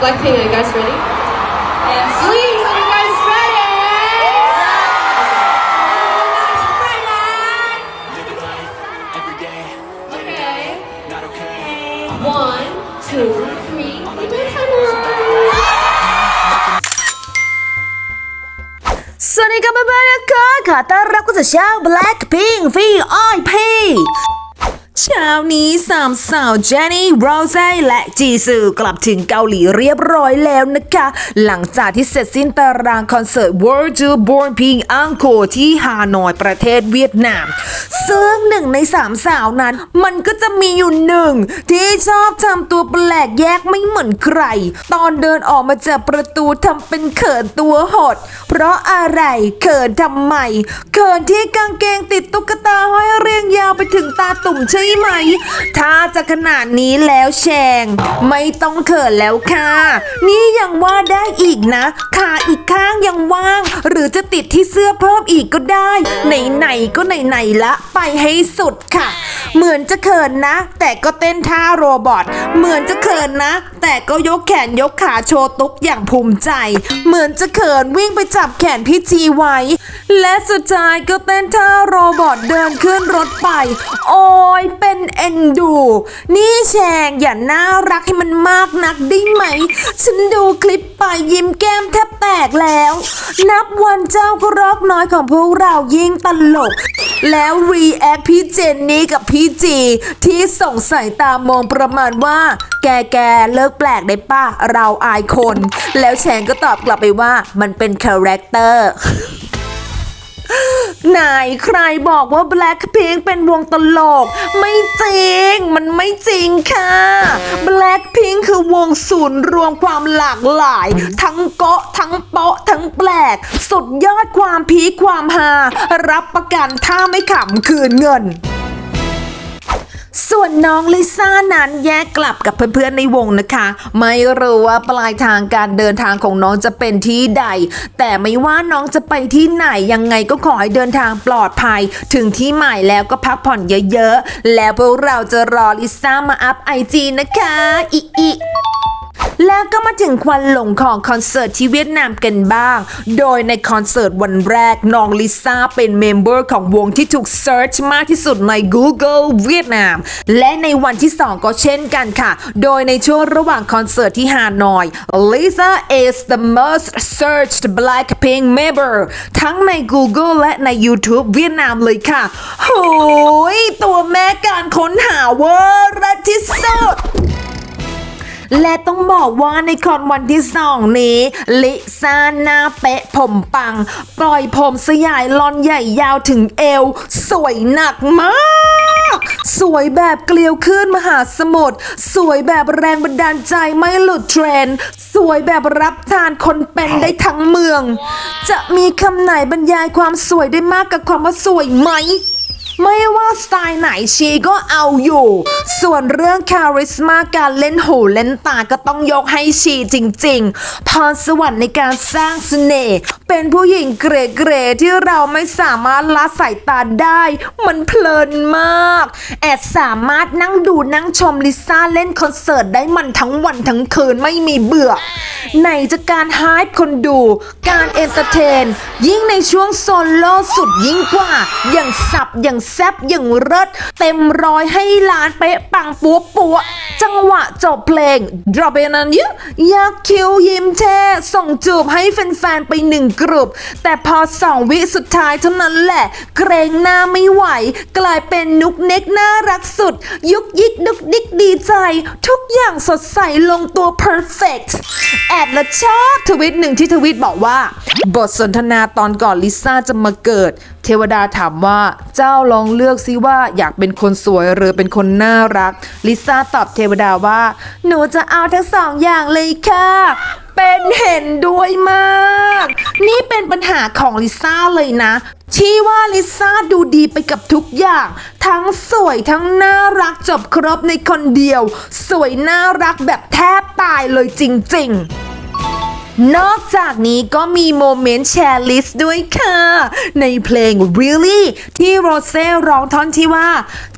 Blackpink, are you guys ready? Yes. Please, are you guys ready? Okay. One, two, three. Blackpink VIP. เช้านี้สามสาวเจนนี่โรเซ่และจีซูกลับถึงเกาหลีเรียบร้อยแล้วนะคะ หลังจากที่เสร็จสิ้นตารางคอนเสิร์ต World to Born Pink Encore ที่ฮานอยประเทศเวียดนาม ซึ่งหนึ่งในสามสาวนั้น มันก็จะมีอยู่หนึ่ง ที่ชอบทำตัวแปลกแยกไม่เหมือนใคร ตอนเดินออกมาจากประตูทำเป็นเขินตัวหด เพราะอะไรเขินทำไมเขินที่กางเกงติดตุ๊กตาห้อยเรียงยาวไปถึงตาตุ่มใช่ไหม ถ้าจะขนาดนี้แล้วแชง ไม่ต้องเขินแล้วค่ะ นี่ยังว่าได้อีกนะขาอีกข้างยังว่าง หรือจะติดที่เสื้อเพิ่มอีกก็ได้ ไหนๆก็ไหนๆละ ไปให้สุดค่ะ เหมือนจะเขินนะ แต่ก็เต้นท่าโรบอทเหมือนจะเขินนะ แต่ก็ยกแขนยกขาโชว์ตุ๊กอย่างภูมิใจ เหมือนจะเขินวิ่งไปจับแขนพี่จีไว้ และสุดท้ายก็เต้นท่าโรบอทเดินขึ้นรถไป โอ้ยเป็นเอ็นดู นี่แชงอย่าน่ารักให้มันมากนักได้ไหม ฉันดูคลิปไปยิ้มแก้มแทบแตกแล้ว นับวันเจ้าก็รอกน้อยของพวกเรายิ่งตลก แล้วรีแอคพี่เจนนี่กับพี่จี ที่ส่งสายตามองประมาณว่า แกแกเลิกแปลกได้ป่ะ เราอายคน แล้วแชงก็ตอบกลับไปว่ามันเป็นคาแรคเตอร์ ไหนใครบอกว่า Blackpink เป็นวงตลก ไม่จริง มันไม่จริงค่ะ Blackpink คือวงศูนย์รวมความหลากหลาย ทั้งเกาะทั้งเปาะทั้งแปลก สุดยอดความพีคความฮารับประกันถ้าไม่ขำคืนเงิน ส่วนน้องลิซ่านั้นแยกกลับกับเพื่อนๆในวงนะคะ ไม่รู้ว่าปลายทางการเดินทางของน้องจะเป็นที่ใด แต่ไม่ว่าน้องจะไปที่ไหนยังไงก็ขอให้เดินทางปลอดภัย ถึงที่หมายแล้วก็พักผ่อนเยอะๆ แล้วพวกเราจะรอลิซ่ามาอัพไอจีนะคะอีอี แล้วก็มาถึงควันหลงของคอนเสิร์ตที่เวียดนามกันบ้าง โดยในคอนเสิร์ตวันแรกน้องลิซ่าเป็นเมมเบอร์ของวงที่ถูกเซิร์ชมากที่สุดใน Google เวียดนาม และในวันที่ 2 ก็เช่นกันค่ะ โดยในช่วงระหว่างคอนเสิร์ตที่ฮานอย Lisa is the most searched Blackpink member ทั้งใน Google และใน YouTube เวียดนามเลยค่ะโหยตัวแม่การค้นหาเวอร์ที่สุด และต้องบอกว่าในคอนวันที่สองนี้ ลิซ่าหน้าเป๊ะผมปัง ปล่อยผมสยายลอนใหญ่ยาวถึงเอว สวยหนักมากสวยแบบเกลียวขึ้นมหาสมุทรสวยแบบแรงบันดาลใจไม่หลุดเทรนสวยแบบรับทานคนเป็นได้ทั้งเมือง จะมีคำไหนบรรยายความสวยได้มากกับความว่าสวยไหม ไม่ว่าสไตล์ไหนชีก็เอาอยู่ ส่วนเรื่องคาริสมาการเล่นหูเล่นตาก็ต้องยกให้ชีจริงๆ พรสวรรค์ในการสร้างเสน่ห์เป็นผู้หญิงเกรๆที่เราไม่สามารถละสายตาได้ มันเพลินมาก แอดสามารถนั่งดูนั่งชมลิซ่าเล่นคอนเสิร์ตได้มันทั้งวันทั้งคืนไม่มีเบื่อไหนจะการฮายคนดู การเอนเตอร์เทน ยิ่งในช่วงโซโล่สุดยิ่งกว่า อย่างสับอย่างแซบอย่างเลิศเต็มร้อยให้ล้านเป๊ะปังปัวปัวจังหวะจบเพลง Drop in on you ยักคิ้วยิ้มแช่ส่งจูบให้แฟนๆไปหนึ่งกลุ่มแต่พอสองวิสุดท้ายเท่านั้นแหละ เกรงหน้าไม่ไหว กลายเป็นนุกเน็กน่ารักสุด ยุกยิกดุกดิกดีใจ ทุกอย่างสดใสลงตัว perfect แอดและชอบทวิตหนึ่งที่ทวิตบอกว่า บทสนทนาตอนก่อนลิซ่าจะมาเกิดเทวดาถามว่าเจ้าลองเลือกซิว่าอยากเป็นคนสวยหรือเป็นคนน่ารัก ลิซ่าตอบเทวดาว่า หนูจะเอาทั้งสองอย่างเลยค่ะ เป็นเห็นด้วยมาก นี่เป็นปัญหาของลิซ่าเลยนะที่ว่าลิซ่าดูดีไปกับทุกอย่าง ทั้งสวยทั้งน่ารักจบครบในคนเดียว สวยน่ารักแบบแทบตายเลยจริง ๆ นอกจากนี้ก็มีโมเมนต์แชร์ลิสต์ด้วยค่ะ ในเพลง Really ที่โรเซ่ร้องท่อนที่ว่า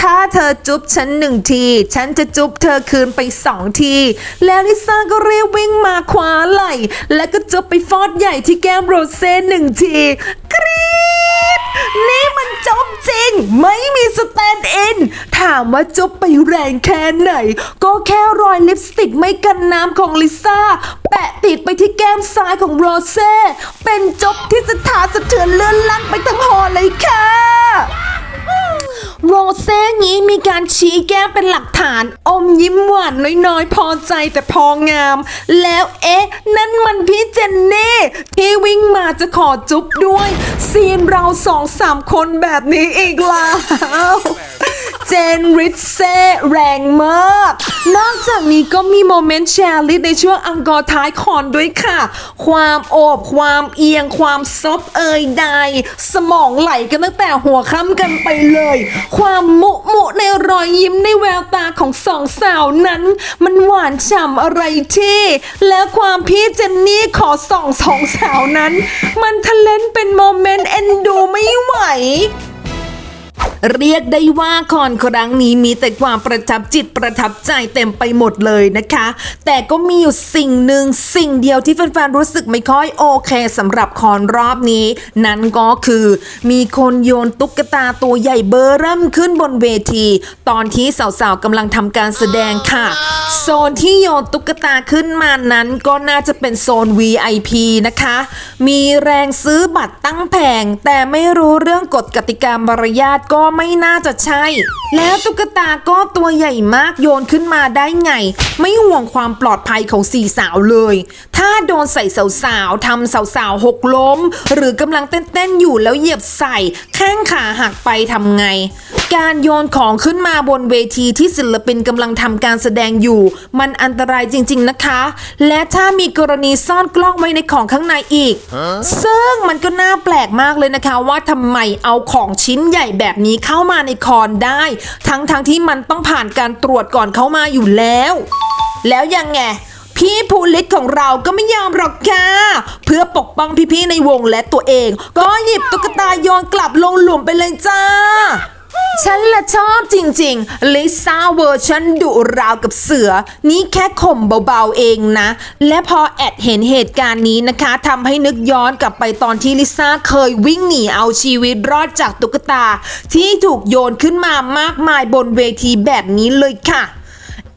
ถ้าเธอจุ๊บฉันหนึ่งที ฉันจะจุ๊บเธอคืนไปสองที แล้วลิซ่าก็เรียบวิ่งมาคว้าไหล่ แล้วก็จุ๊บไปฟอดใหญ่ที่แก้มโรเซ่หนึ่งทีกรี๊ดนี่มันจุ๊บ ไม่มีสแตนด์อิน ถามว่าจุ๊บไปแรงแค่ไหน ก็แค่รอยลิปสติกไม่กันน้ำของลิซ่า แปะติดไปที่แก้มซ้ายของโรเซ่ เป็นจุ๊บที่สถานสะเทือนเลื่อนลั่นไปทั้งหอเลยค่ะ โรเซ่นี้มีการชี้แก้มเป็นหลักฐาน อมยิ้มหวานน้อยๆ พอใจแต่พองาม แล้วเอ๊ะ นั่นมันพี่เจนเน่ ที่วิ่งมาจะขอจุ๊บด้วย ซีนเราสองสามคนแบบนี้อีกแล้ว เจนริทเซแรงมาก นอกจากนี้ก็มีโมเมนต์แชร์ลิสในช่วงอังกอร์ท้ายคอนด้วยค่ะ ความโอบความเอียงความซบเอยใด สมองไหลกันตั้งแต่หัวค่ำกันไปเลย ความมุมุในรอยยิ้มในแววตาของสองสาวนั้น มันหวานฉ่ำอะไรที่ และความพี่เจนนี่ขอส่องสองสาวนั้น มันทะเลนเป็นโมเมนต์ เรียกได้ว่าคอนครั้งนี้มีแต่ความประทับจิตประทับใจเต็มไปหมดเลยนะคะ แต่ก็มีอยู่สิ่งหนึ่งสิ่งเดียวที่แฟนๆรู้สึกไม่ค่อยโอเคสำหรับคอนรอบนี้ นั่นก็คือมีคนโยนตุ๊กตาตัวใหญ่เบอร์เริ่มขึ้นบนเวที ตอนที่สาวๆกำลังทำการแสดงค่ะ โซนที่โยนตุ๊กตาขึ้นมานั้นก็น่าจะเป็นโซน VIP นะคะ มีแรงซื้อบัตรตั้งแผงแต่ไม่รู้เรื่องกฎกติกามารยาทก็ไม่น่าจะใช่ แล้วตุ๊กตาก็ตัวใหญ่มากโยนขึ้นมาได้ไง ไม่ห่วงความปลอดภัยของสี่สาวเลย ถ้าโดนใส่สาวๆทำสาวๆหกล้ม หรือกำลังเต้นๆอยู่แล้วเหยียบใส่แข้งขาหักไปทำไง การโยนของขึ้นมาบนเวทีที่ศิลปินกำลังทำการแสดงอยู่ มันอันตรายจริง ๆนะคะ และถ้ามีกรณีซ่อนกล้องไว้ในของข้างในอีก ซึ่งมันก็น่าแปลกมากเลยนะคะว่าทำไมเอาของชิ้นใหญ่แบบนี้เข้ามาในคอนได้ ทั้งๆทที่มันต้องผ่านการตรวจก่อนเข้ามาอยู่แล้ว แล้วยังไงพี่ภูริศของเราก็ไม่ยอมหรอกค่ะเพื่อปกป้องพี่ๆในวงและตัวเอง ก็หยิบตุ๊กตาโยนกลับลงหลุมไปเลยจ้า ฉันละชอบจริงๆ ลิซ่าเวอร์ชันดุราวกับเสือ นี่แค่ข่มเบาๆเองนะ และพอแอดเห็นเหตุการณ์นี้นะคะทำให้นึกย้อนกลับไปตอนที่ลิซ่าเคยวิ่งหนีเอาชีวิตรอดจากตุ๊กตา ที่ถูกโยนขึ้นมามากมายบนเวทีแบบนี้เลยค่ะ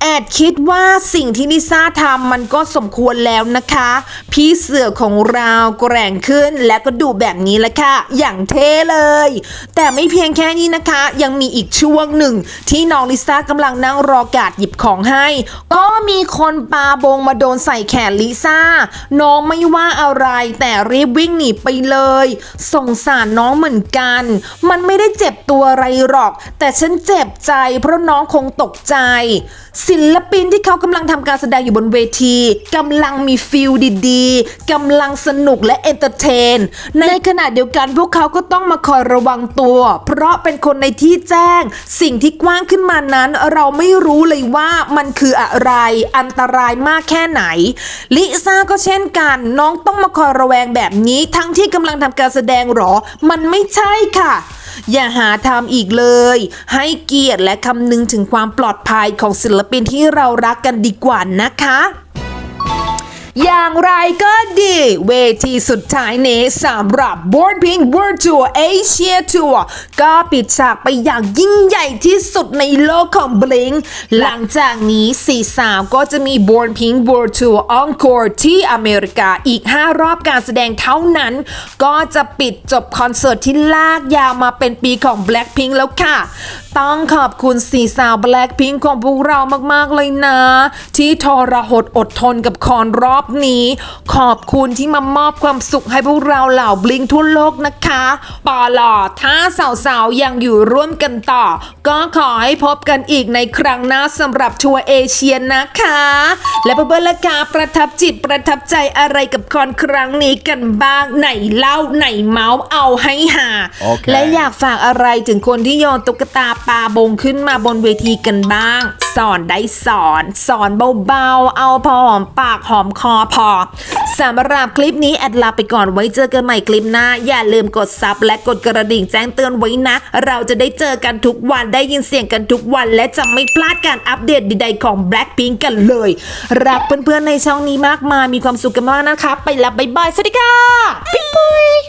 แอดคิดว่าสิ่งที่ลิซ่าทำมันก็สมควรแล้วนะคะ พี่เสือของเราแกร่งขึ้นและก็ดูแบบนี้แหละค่ะ อย่างเท่เลย แต่ไม่เพียงแค่นี้นะคะ ยังมีอีกช่วงหนึ่ง ที่น้องลิซ่ากำลังนั่งรอกาดหยิบของให้ ก็มีคนปาบงมาโดนใส่แขนลิซ่า น้องไม่ว่าอะไรแต่รีบวิ่งหนีไปเลย สงสารน้องเหมือนกัน มันไม่ได้เจ็บตัวอะไรหรอก แต่ฉันเจ็บใจเพราะน้องคงตกใจศิลปินที่เขากำลังทำการแสดงอยู่บนเวทีกำลังมีฟิลดีๆกำลังสนุกและเอนเตอร์เทน ในขณะเดียวกันพวกเขาก็ต้องมาคอยระวังตัว เพราะเป็นคนในที่แจ้ง สิ่งที่กว้างขึ้นมานั้น เราไม่รู้เลยว่ามันคืออะไร อันตรายมากแค่ไหน ลิซ่าก็เช่นกันน้องต้องมาคอยระแวงแบบนี้ ทั้งที่กำลังทำการแสดงหรอ มันไม่ใช่ค่ะ อย่าหาทำอีกเลย ให้เกียรติและคำนึงถึงความปลอดภัยของศิลปินที่เรารักกันดีกว่านะคะ อย่างไรก็ดี เวทีสุดท้ายนี้สำหรับ Born Pink World Tour Asia Tour ก็ปิดฉากไปอย่างยิ่งใหญ่ที่สุดในโลกของ Blink หลังจากนี้สี่สาวก็จะมี Born Pink World Tour Encore ที่อเมริกาอีก 5 รอบการแสดงเท่านั้น ก็จะปิดจบคอนเสิร์ตที่ลากยาวมาเป็นปีของ Blackpink แล้วค่ะ ต้องขอบคุณสี่สาว Blackpink ของพวกเรามากๆเลยนะ ที่ทรหดอดทนกับคอนรอบนี้ ขอบคุณที่มามอบความสุขให้พวกเราเหล่าบลิงทั่วโลกนะคะปอลอถ้าสาวๆยังอยู่ร่วมกันต่อ ก็ขอให้พบกันอีกในครั้งหน้าสำหรับทัวร์เอเชียนะคะ และเพื่อนๆละกาประทับจิตประทับใจอะไรกับคอนครั้งนี้กันบ้างไหนเล่าไหนเมาส์เอาให้หาโอเคและอยากฝากอะไรถึงคนที่โยนตุ๊กตาปาบงขึ้นมาบนเวทีกันบ้าง สอนได้สอน สอนเบาๆ เอาพอหอมปากหอมคอพอสำหรับคลิปนี้แอดลาไปก่อนไว้เจอกันใหม่คลิปหน้า อย่าลืมกดซับและกดกระดิ่งแจ้งเตือนไว้นะ เราจะได้เจอกันทุกวันได้ยินเสียงกันทุกวันและจะไม่พลาดการอัปเดตใดๆของ Blackpink กันเลย รักเพื่อนๆในช่องนี้มากมายมีความสุขกันมากนะคะ ไปแล้วบ๊ายบายสวัสดีค่ะ